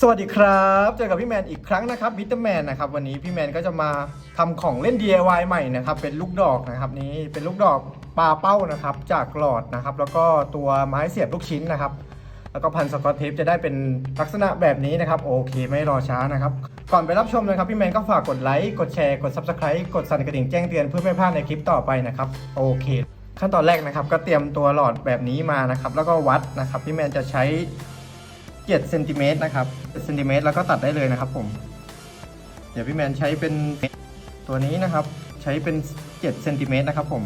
สวัสดีครับ เจอกับพี่แมนอีกครั้งนะครับวิตาแมนนะครับวันนี้พี่แมนก็จะมาทำของเล่น DIY ใหม่นะครับเป็นลูกดอกนะครับนี้เป็นลูกดอกปลาเป้านะครับจากหลอดนะครับแล้วก็ตัวไม้เสียบลูกชิ้นนะครับแล้วก็พันสกอตเทปจะได้เป็นลักษณะแบบนี้นะครับโอเคไม่รอช้านะครับก่อนไปรับชมนะครับพี่แมนก็ฝากกดไลค์กดแชร์กด Subscribe กดสั่นกระดิ่งแจ้งเตือนเพื่อไม่พลาดในคลิปต่อไปนะครับโอเค ขั้นตอนแรกนะครับก็เตรียมตัวหลอดแบบนี้มานะครับแล้วก็วัดนะครับพี่แมนจะใช้ 7เซนติเมตรนะครับเซนติเมตรแล้วก็ตัดได้เลยนะครับผม เดี๋ยวพี่แมนใช้เป็นตัวนี้นะครับ ใช้เป็น7เซนติเมตรนะครับผม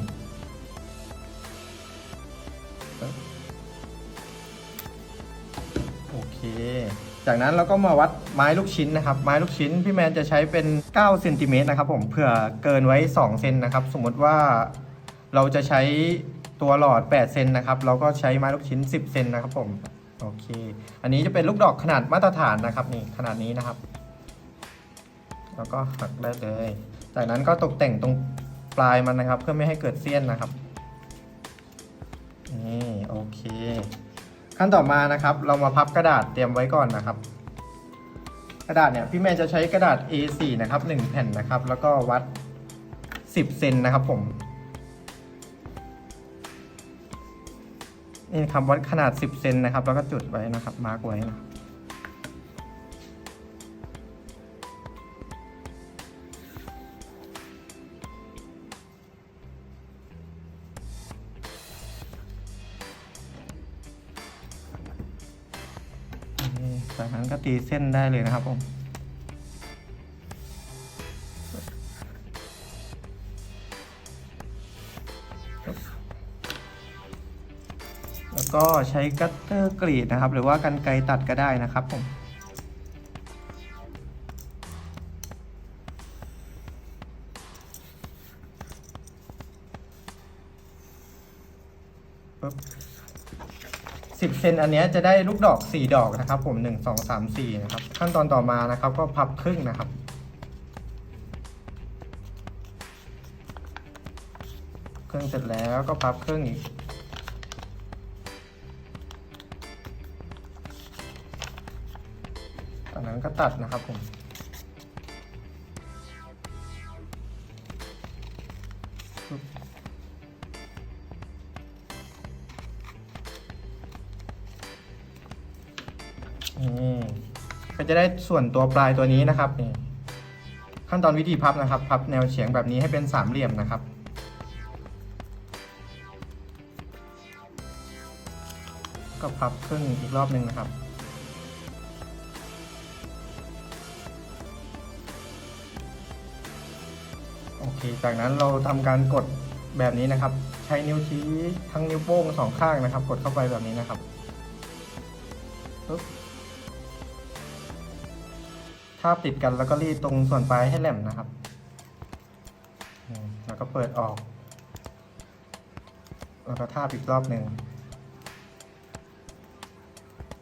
โอเคจากนั้นเราก็มาวัดไม้ลูกชิ้นนะครับ ไม้ลูกชิ้นพี่แมนจะใช้เป็น9เซนติเมตรนะครับผมเผื่อเกินไว้ 2 เซนนะครับ สมมติว่าเราจะใช้ตัวหลอด 8 เซนนะครับ เราก็ใช้ไม้ลูกชิ้น 10 เซนนะครับผม โอเค อันนี้จะเป็นลูกดอกขนาดมาตรฐานนะครับนี่ขนาดนี้นะครับ แล้วก็หักได้เลย จากนั้นก็ตกแต่งตรงปลายมันนะครับ เพื่อไม่ให้เกิดเสี้ยนนะครับนี่โอเค ขั้นต่อมานะครับ เรามาพับกระดาษเตรียมไว้ก่อนนะครับ กระดาษเนี่ยพี่แมนจะใช้กระดาษ A4 นะครับ1แผ่นนะครับ แล้วก็วัด 10เซนนะครับผม นี่ครับวัดขนาด 10 เซนนะครับ แล้วก็จุดไว้นะครับ มาร์กไว้นะจากนั้นก็ตีเส้นได้เลยนะครับผมแล้ว ก็ใช้กัตเตอร์กรีดนะครับ หรือว่ากันไกรตัดก็ได้นะครับผมสิบเซนอันนี้จะได้ลูกดอกสี่ดอกนะครับ ผมหนึ่งสองสามสี่นะครับ ขั้นตอนต่อมานะครับ ก็พับครึ่งนะครับครึ่งเสร็จแล้วก็พับครึ่งอีก นั้นก็ตัดนะครับผมนี่ก็จะได้ส่วนตัวปลายตัวนี้นะครับนี่ขั้นตอนวิธีพับนะครับ พับแนวเฉียงแบบนี้ให้เป็นสามเหลี่ยมนะครับก็พับครึ่งอีกรอบหนึ่งนะครับ เคจากนั้นเราทำการกดแบบนี้นะครับ ใช้นิ้วชี้ทั้งนิ้วโป้งสองข้างนะครับ กดเข้าไปแบบนี้นะครับปึ๊บทาบติดกันแล้วก็รีดตรงส่วนปลายให้แหลมนะครับ แล้วก็เปิดออก แล้วก็ทาบอีกรอบหนึ่ง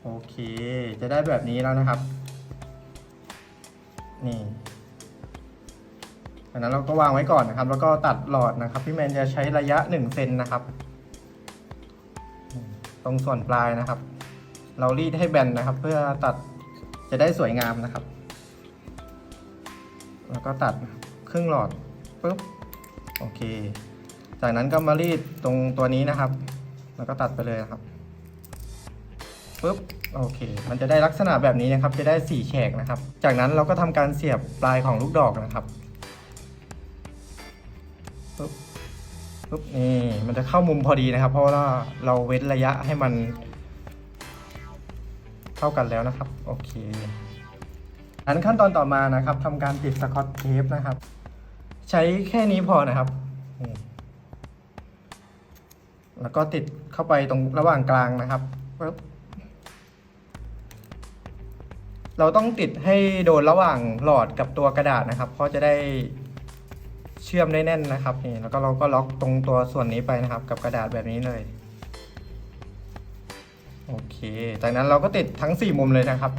โอเค จะได้แบบนี้แล้วนะครับ นี่ จากนั้นเราก็วางไว้ก่อนนะครับ แล้วก็ตัดหลอดนะครับ พี่แมนจะใช้ระยะ1เซนนะครับ ตรงส่วนปลายนะครับ เรารีดให้แบนนะครับ เพื่อตัดจะได้สวยงามนะครับ แล้วก็ตัดครึ่งหลอดปุ๊บโอเค จากนั้นก็มารีดตรงตัวนี้นะครับ แล้วก็ตัดไปเลยนะครับปุ๊บโอเค มันจะได้ลักษณะแบบนี้นะครับ จะได้สี่แฉกนะครับ จากนั้นเราก็ทำการเสียบปลายของลูกดอกนะครับ ปุ๊บนี่มันจะเข้ามุมพอดีนะครับ เพราะว่าเราเว้นระยะให้มันเท่ากันแล้วนะครับ โอเคอันขั้นตอนต่อมานะครับทำการติดสกอตเทปนะครับ ใช้แค่นี้พอนะครับแล้วก็ติดเข้าไปตรงระหว่างกลางนะครับปุ๊บเราต้องติดให้โดนระหว่างหลอดกับตัวกระดาษนะครับ เพราะจะได้ เชื่อมได้แน่นนะครับนี่แล้วก็เราก็ล็อกตรงตัวส่วนนี้ไปนะครับ กับกระดาษแบบนี้เลยโอเค จากนั้นเราก็ติดทั้ง 4 มุมเลยนะครับ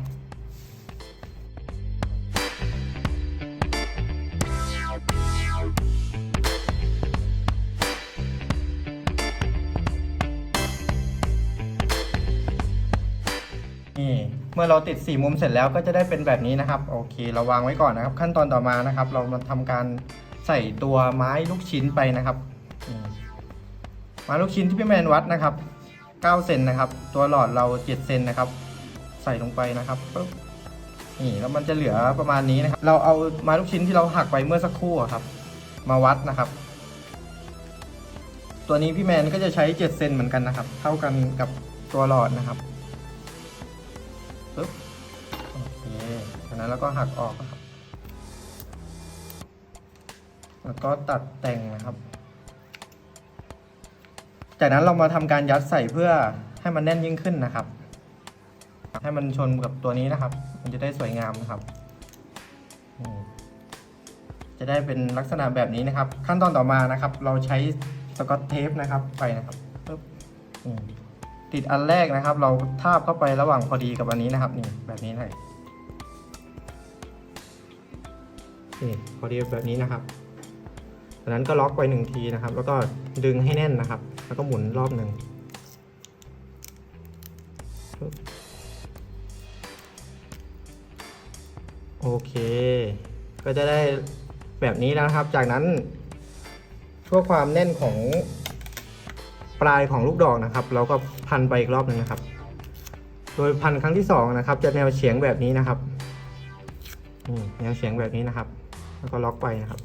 นี่ เมื่อเราติดสี่มุมเสร็จแล้วก็จะได้เป็นแบบนี้นะครับ โอเค เราวางไว้ก่อนนะครับ ขั้นตอนต่อมานะครับ เรามาทำการ ใส่ตัวไม้ลูกชิ้นไปนะครับไม้ลูกชิ้นที่พี่แมนวัดนะครับ9เซนนะครับ ตัวหลอดเรา7เซนนะครับ ใส่ลงไปนะครับปึ๊บนี่แล้วมันจะเหลือประมาณนี้นะครับ เราเอาไม้ลูกชิ้นที่เราหักไปเมื่อสักครู่ครับ มาวัดนะครับ ตัวนี้พี่แมนก็จะใช้7เซนเหมือนกันนะครับ เท่ากันกับตัวหลอดนะครับปึ๊บโอเคจากนั้นเราก็หักออก แล้วก็ตัดแต่งนะครับ จากนั้นเรามาทำการยัดใส่เพื่อให้มันแน่นยิ่งขึ้นนะครับ ให้มันชนกับตัวนี้นะครับ มันจะได้สวยงามนะครับ จะได้เป็นลักษณะแบบนี้นะครับ ขั้นตอนต่อมานะครับ เราใช้สกอตเทปนะครับไปนะครับปึ๊บติดอันแรกนะครับ เราทาบเข้าไประหว่างพอดีกับอันนี้นะครับนี่แบบนี้เลยนี่พอดีแบบนี้นะครับ จากนั้นก็ล็อกไว้หนึ่งทีนะครับ แล้วก็ดึงให้แน่นนะครับ แล้วก็หมุนรอบหนึ่งโอเค ก็จะได้แบบนี้แล้วนะครับ จากนั้นเพื่อความแน่นของปลายของลูกดอกนะครับ เราก็พันไปอีกรอบหนึ่งนะครับ โดยพันครั้งที่สองนะครับ จะแนวเฉียงแบบนี้นะครับแนวเฉียงแบบนี้นะครับ แล้วก็ล็อกไปนะครับ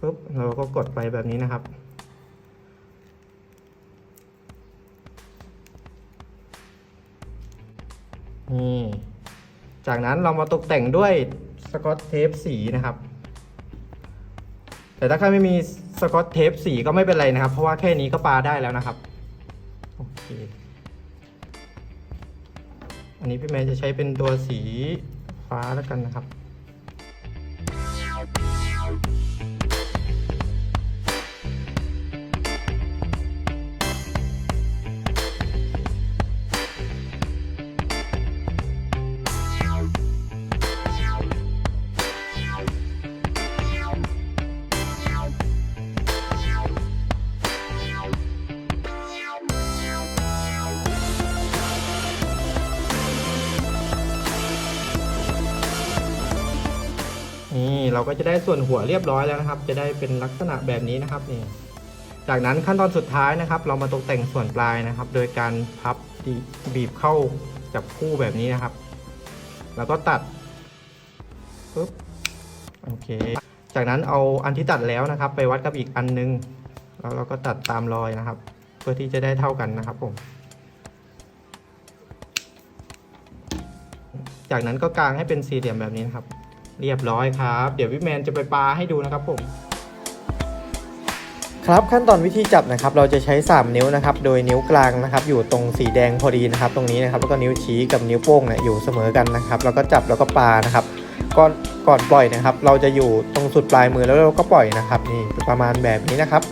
ปุ๊บเราก็กดไปแบบนี้นะครับ นี่ จากนั้นเรามาตกแต่งด้วยสกอตเทปสีนะครับ แต่ถ้าใครไม่มีสกอตเทปสีก็ไม่เป็นไรนะครับ เพราะว่าแค่นี้ก็ปาได้แล้วนะครับ โอเค อันนี้พี่แมนจะใช้เป็นตัวสีฟ้าแล้วกันนะครับ นี่เราก็จะได้ส่วนหัวเรียบร้อยแล้วนะครับ จะได้เป็นลักษณะแบบนี้นะครับนี่จากนั้นขั้นตอนสุดท้ายนะครับ เรามาตกแต่งส่วนปลายนะครับ โดยการพับบีบเข้าจับคู่แบบนี้นะครับ แล้วก็ตัดปุ๊บโอเค จากนั้นเอาอันที่ตัดแล้วนะครับ ไปวัดกับอีกอันนึงแล้วเราก็ตัดตามรอยนะครับ เพื่อที่จะได้เท่ากันนะครับผมจากนั้นก็กางให้เป็นสี่เหลี่ยมแบบนี้นะครับ เรียบร้อยครับ เดี๋ยวพี่แมนจะไปปลาให้ดูนะครับผม ครับขั้นตอนวิธีจับนะครับ เราจะใช้ 3 นิ้วนะครับ โดยนิ้วกลางนะครับ อยู่ตรงสีแดงพอดีนะครับ ตรงนี้นะครับแล้วก็นิ้วชี้กับนิ้วโป้งเนี่ยอยู่เสมอกันนะครับแล้วก็จับแล้วก็ปลานะครับก่อนก่อนปล่อยนะครับ เราจะอยู่ตรงสุดปลายมือแล้วเราก็ปล่อยนะครับนี่ประมาณแบบนี้นะครับ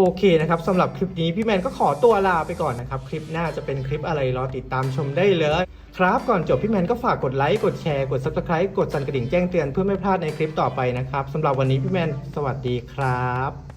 โอเคนะครับสำหรับคลิปนี้พี่แมนก็ขอตัวลาไปก่อนนะครับ คลิปหน้าจะเป็นคลิปอะไรรอติดตามชมได้เลย ครับก่อนจบพี่แมนก็ฝากกดไลค์กดแชร์กด subscribe กดสั่นกระดิ่งแจ้งเตือนเพื่อไม่พลาดในคลิปต่อไปนะครับสำหรับวันนี้พี่แมนสวัสดีครับ